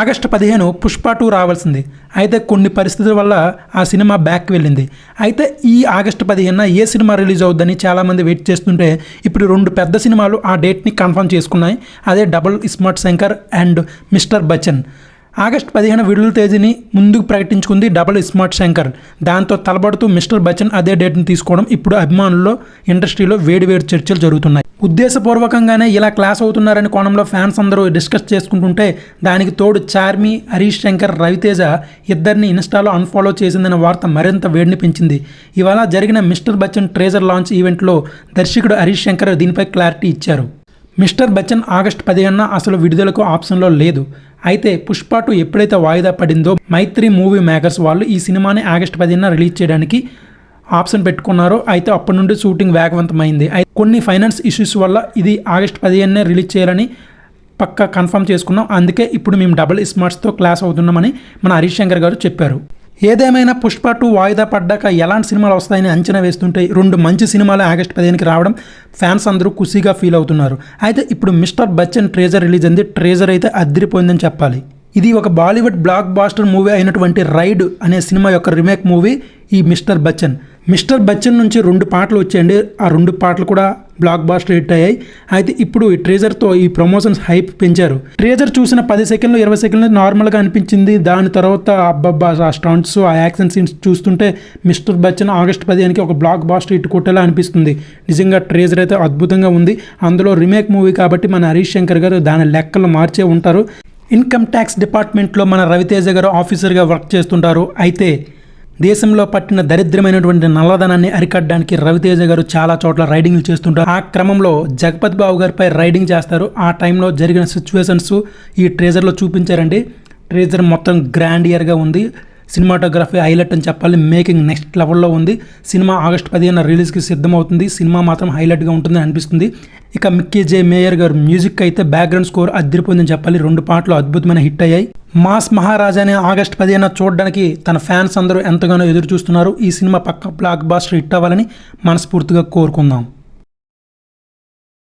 August పదిహేను Pushpa two రావాల్సింది. అయితే కొన్ని పరిస్థితుల వల్ల ఆ సినిమా బ్యాక్ వెళ్ళింది. అయితే ఈ ఆగస్టు పదిహేనున ఏ సినిమా రిలీజ్ అవుద్దని చాలామంది వెయిట్ చేస్తుంటే ఇప్పుడు రెండు పెద్ద సినిమాలు ఆ డేట్ని కన్ఫర్మ్ చేసుకున్నాయి. అదే double smart Shankar and mister Bachchan. August పదిహేను విడుదల తేదీని ముందుకు ప్రకటించుకుంది డబుల్ స్మార్ట్ శంకర్. దాంతో తలబడుతూ మిస్టర్ బచ్చన్ అదే డేట్ని తీసుకోవడం ఇప్పుడు అభిమానుల్లో ఇండస్ట్రీలో వేడివేడి చర్చలు జరుగుతున్నాయి. ఉద్దేశపూర్వకంగానే ఇలా క్లాస్ అవుతున్నారని కోణంలో ఫ్యాన్స్ అందరూ డిస్కస్ చేసుకుంటుంటే దానికి తోడు చార్మి హరీష్ శంకర్ రవితేజ ఇద్దరిని ఇన్స్టాలో అన్ఫాలో చేసిందనే వార్త మరింత వేడిని పెంచింది. ఇవాళ జరిగిన మిస్టర్ బచ్చన్ ట్రేజర్ లాంచ్ ఈవెంట్లో దర్శకుడు హరీష్ శంకర్ దీనిపై క్లారిటీ ఇచ్చారు. మిస్టర్ బచ్చన్ ఆగస్టు పదిహేనున అసలు విడుదలకు ఆప్షన్లో లేదు. అయితే పుష్ప టూ ఎప్పుడైతే వాయిదా పడిందో మైత్రి మూవీ మేకర్స్ వాళ్ళు ఈ సినిమాని ఆగస్ట్ పదిన రిలీజ్ చేయడానికి ఆప్షన్ పెట్టుకున్నారో. అయితే అప్పటి నుండి షూటింగ్ వేగవంతమైంది. అయితే కొన్ని ఫైనాన్స్ ఇష్యూస్ వల్ల ఇది ఆగస్ట్ పదిహేనునే రిలీజ్ చేయాలని పక్కా కన్ఫర్మ్ చేసుకున్నాం. అందుకే ఇప్పుడు మేము డబుల్ స్మార్ట్స్తో క్లాస్ అవుతున్నామని మన హరీష్ శంకర్ గారు చెప్పారు. ఏదేమైనా పుష్ప టూ వాయిదా పడ్డాక ఎలాంటి సినిమాలు వస్తాయని అంచనా వేస్తుంటే రెండు మంచి సినిమాలు ఆగస్టు పదిహేనుకి రావడం ఫ్యాన్స్ అందరూ ఖుషీగా ఫీల్ అవుతున్నారు. అయితే ఇప్పుడు మిస్టర్ బచ్చన్ ట్రేజర్ రిలీజ్ అయింది. ట్రేజర్ అయితే అద్దరిపోయిందని చెప్పాలి. ఇది ఒక బాలీవుడ్ బ్లాక్ బాస్టర్ మూవీ అయినటువంటి రైడ్ అనే సినిమా యొక్క రీమేక్ మూవీ ఈ మిస్టర్ బచ్చన్. మిస్టర్ బచ్చన్ నుంచి రెండు పాటలు వచ్చాయండి. ఆ రెండు పాటలు కూడా బ్లాక్ బాస్టర్ హిట్ అయ్యాయి. అయితే ఇప్పుడు ఈ ట్రేజర్తో ఈ ప్రమోషన్స్ హైప్ పెంచారు. ట్రేజర్ చూసిన పది సెకండ్లు ఇరవై సెకండ్లు నార్మల్గా అనిపించింది. దాని తర్వాత అబ్బబ్బా ఆ స్టంట్స్ ఆ యాక్షన్ సీన్స్ చూస్తుంటే మిస్టర్ బచ్చన్ ఆగస్ట్ పదిహేనుకి ఒక బ్లాక్ బాస్టర్ హిట్ కొట్టేలా అనిపిస్తుంది. నిజంగా ట్రేజర్ అయితే అద్భుతంగా ఉంది. అందులో రీమేక్ మూవీ కాబట్టి మన హరీష్ శంకర్ గారు దాని లెక్కలు మార్చే ఉంటారు. ఇన్కమ్ ట్యాక్స్ డిపార్ట్మెంట్లో మన రవితేజ గారు ఆఫీసర్గా వర్క్ చేస్తుంటారు. అయితే దేశంలో పట్టిన దరిద్రమైనటువంటి నల్లధనాన్ని అరికట్టడానికి రవితేజ గారు చాలా చోట్ల రైడింగ్లు చేస్తుంటారు. ఆ క్రమంలో జగపతి బాబు గారిపై రైడింగ్ చేస్తారు. ఆ టైంలో జరిగిన సిచ్యువేషన్స్ ఈ ట్రేజర్లో చూపించారండి. ట్రేజర్ మొత్తం గ్రాండ్ ఇయర్గా ఉంది. సినిమాటోగ్రఫీ హైలైట్ అని చెప్పాలి. మేకింగ్ నెక్స్ట్ లెవెల్లో ఉంది. సినిమా ఆగస్ట్ పదిహేను రిలీజ్కి సిద్ధమవుతుంది. సినిమా మాత్రం హైలైట్గా ఉంటుందని అనిపిస్తుంది. ఇక మిక్కీ జే మేయర్ గారు మ్యూజిక్ అయితే బ్యాక్గ్రౌండ్ స్కోర్ అదిరిపోయిందని చెప్పాలి. రెండు పాటలు అద్భుతమైన హిట్ అయ్యాయి. మాస్ మహారాజాని ఆగస్ట్ పదిహేను చూడడానికి తన ఫ్యాన్స్ అందరూ ఎంతగానో ఎదురు చూస్తున్నారు. ఈ సినిమా పక్క బ్లాక్ బాస్టర్ హిట్ అవ్వాలని మనస్ఫూర్తిగా కోరుకుందాం.